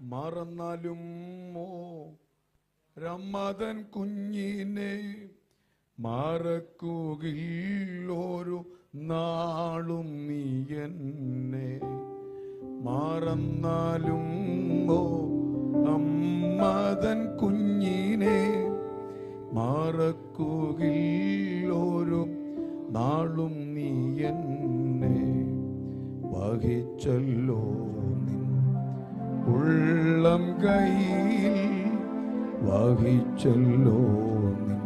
മറന്നാലും മോ രമതൻ കുഞ്ഞിനെ മറക്കുകയില്ലോരു നാളും നീ എന്നെ. മറന്നാലും മോ അമ്മതൻ കുഞ്ഞിനെ മറക്കുകയില്ലോരു നാളും നീ എന്നെ വഹിച്ചല്ലോ ഉള്ളം കയ്യിൽ വഹിച്ചല്ലോ നിൻ.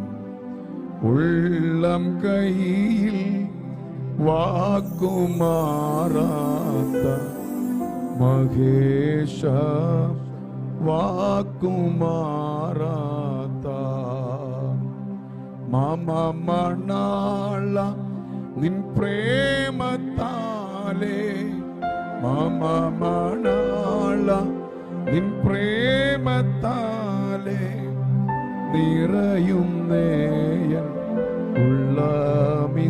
ഉള്ളം കയ്യിൽ വാക്കുമാറാത്ത മഹേഷ വാക്കുമാറാത്ത മമ മണാള നിൻ പ്രേമത്താലേ. മമ മണാള നിൻ പ്രേമത്താലേ നിറയും നേയൻ ഉള്ളമിന്നേരം.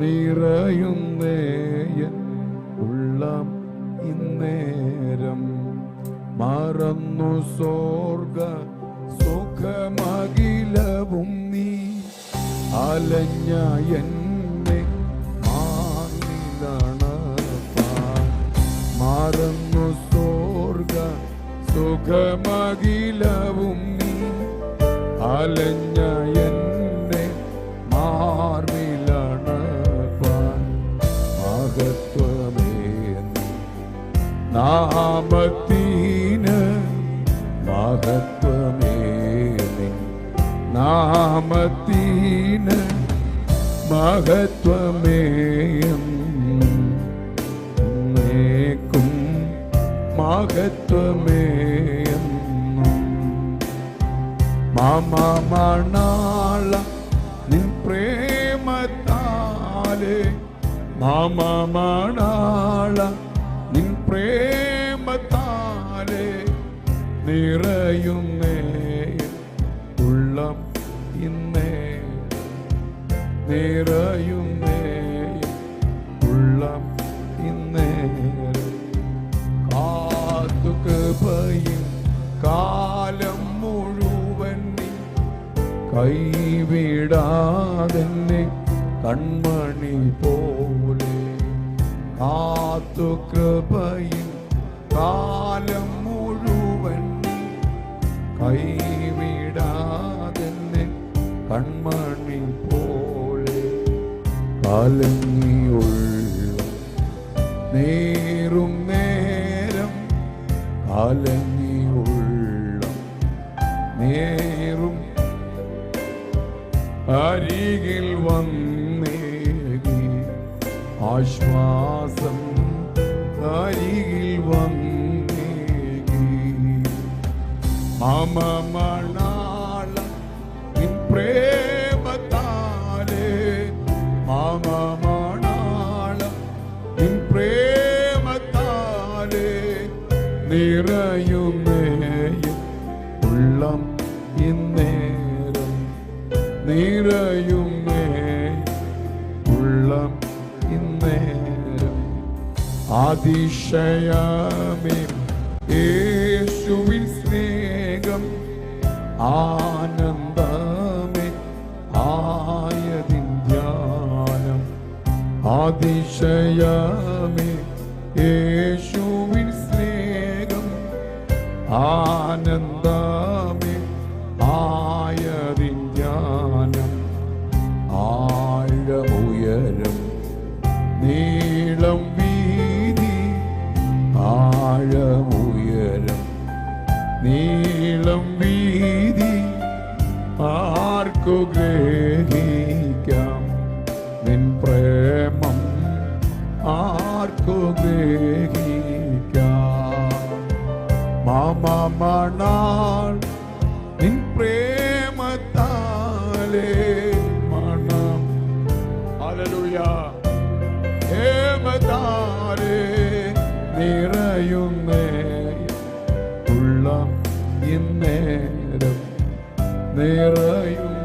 നിറയും നേയൻ ഇന്നേരം മറന്നു സോർഗ സുഖമകിലവും നീ അലഞ്ഞ സുഖമകിലവും നീ. അലഞ്ഞ എന്നെ മാർമിലണ മഹത്വമേ നാമത്തിന് മഹത്വമേ നാമത്തിന് മഹത്വമേ മഹത്വമേ എന്നും. മാമ മണാള നിൻ പ്രേമത്താലേ. മാമണാള നിൻ നിറയുന്നേ ഉള്ളം ഇന്നേ. നിറയുന്നേ കൈവിടാതെന്നെ കൺമണി പോലെ. കാത്തു കൃപയിൽ കാലം മുഴുവൻ കൈവിടാതെന്നെ കൺമണി പോലെ. കലങ്ങിയുള്ള നേരും നേരം കലങ്ങിയുള്ള നേരും അരികിൽ വന്നേകി. ആശ്വാസം അരികിൽ വന്നേകി. അമമണാള നിൻ അമമണാള നിൻ നിറയുന്നേയും ഉള്ളം നിറയുന്നേ ഉള്ളം ഇന്നേരം അതിശയമേ. യേശുവിൻ സ്നേഹം ആനന്ദമേ. ആയതിൻ ധ്യാനം അതിശയമേ. യേശുവിൻ സ്നേഹം ആനന്ദമേ. ഗ്രഹിക്കാം മാമ മണാൾ നിൻ പ്രേമത്താലേ മണം. ഹല്ലേലൂയ. ഹേമതാലേ നിറയുന്നേ. ഉള്ളം ഇന്നേരം നിറയുന്നേ